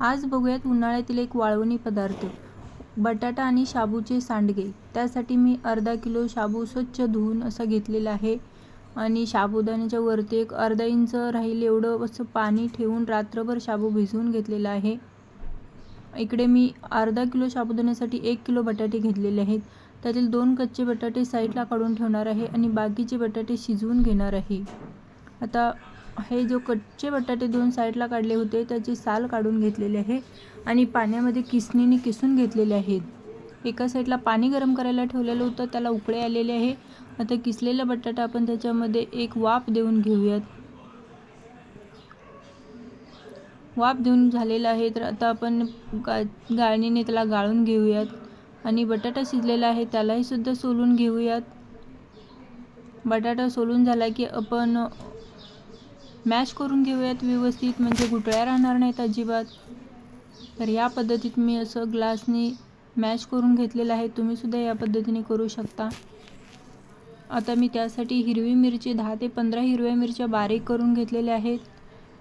आज बघूयात उन्हाळ्यातील एक वाळवणी पदार्थ बटाटा आणि शाबूचे सांडगे. त्यासाठी मी अर्धा किलो शाबू स्वच्छ धुवून असा घेतलेला आहे आणि साबुदाण्याच्या वरती एक अर्धा इंच राहील एवढं असं पाणी ठेवून रात्रभर शाबू भिजवून घेतलेला आहे. इकडे मी अर्धा किलो शाबुदाण्यासाठी एक किलो बटाटे घेतलेले आहेत. त्यातील दोन कच्चे बटाटे साईडला काढून ठेवणार आहे आणि बाकीचे बटाटे शिजवून घेणार आहे. आता हे जो कच्चे बटाटे दोन साईडला काढले होते त्याची साल काढून घेतलेले आहे आणि पाण्यामध्ये किसणीने किसून घेतलेले आहेत. एका साईडला पाणी गरम करायला ठेवलेलं होतं त्याला उकळे आलेले आहे. आता किसलेला बटाटा आपण त्याच्यामध्ये एक वाफ देऊन घेऊयात. वाफ देऊन झालेला आहे तर आता आपण गा गाळणीने त्याला गाळून घेऊयात. आणि बटाटा शिजलेला आहे त्यालाही सुद्धा सोलून घेऊयात. बटाटा सोलून झाला की आपण मॅश करून घेऊयात व्यवस्थित म्हणजे गुटळ्या राहणार नाहीत अजिबात. तर या पद्धतीत मी असं ग्लासनी मॅश करून घेतलेलं आहे. तुम्हीसुद्धा या पद्धतीने करू शकता. आता मी त्यासाठी हिरवी मिरची दहा ते पंधरा हिरव्या मिरच्या बारीक करून घेतलेल्या आहेत.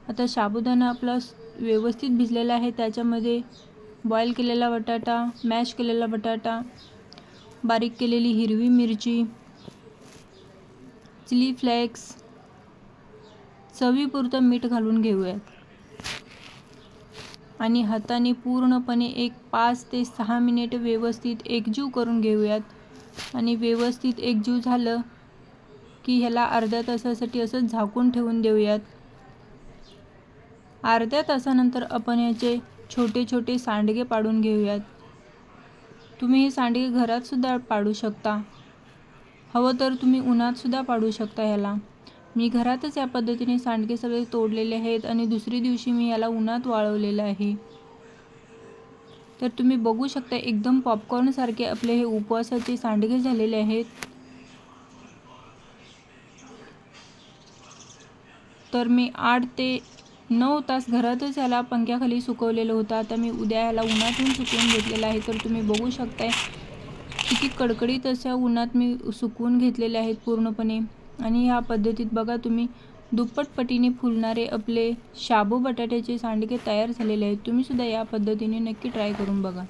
आता साबुदाणा आपला व्यवस्थित भिजलेला आहे. त्याच्यामध्ये बॉईल केलेला बटाटा मॅश केलेला बटाटा बारीक केलेली हिरवी मिरची चिली फ्लेक्स चवीपुरतं मीठ घालून घेऊयात आणि हाताने पूर्णपणे एक पाच ते सहा मिनिट व्यवस्थित एकजीव करून घेऊयात. आणि व्यवस्थित एकजीव झालं की ह्याला अर्ध्या तासासाठी असं झाकून ठेवून देऊयात. अर्ध्या तासानंतर आपण ह्याचे छोटे छोटे सांडगे पाडून घेऊयात. तुम्ही हे सांडगे घरातसुद्धा पाडू शकता. हवं तर तुम्ही उन्हातसुद्धा पाडू शकता ह्याला. मी घरातच या पद्धतीने सांडगे सगळे तोडलेले आहेत आणि दुसरी दिवशी मी याला उन्हात वाळवलेलं आहे. तर तुम्ही बघू शकता एकदम पॉपकॉर्नसारखे आपले हे उपवासाचे सांडगे झालेले आहेत. तर मी आठ ते नऊ तास घरातच याला पंख्याखाली सुकवलेलं होतं. आता मी उद्या याला उन्हातून सुकवून घेतलेलं आहे. तर तुम्ही बघू शकताय किती कडकडीत अशा उन्हात मी सुकवून घेतलेले आहेत पूर्णपणे. आणि ह्या पद्धतीत बघा तुम्ही दुप्पट पटीने फुलणारे आपले शाबू बटाट्याचे सांडगे तयार झालेले आहेत. तुम्हीसुद्धा या पद्धतीने नक्की ट्राय करून बघा.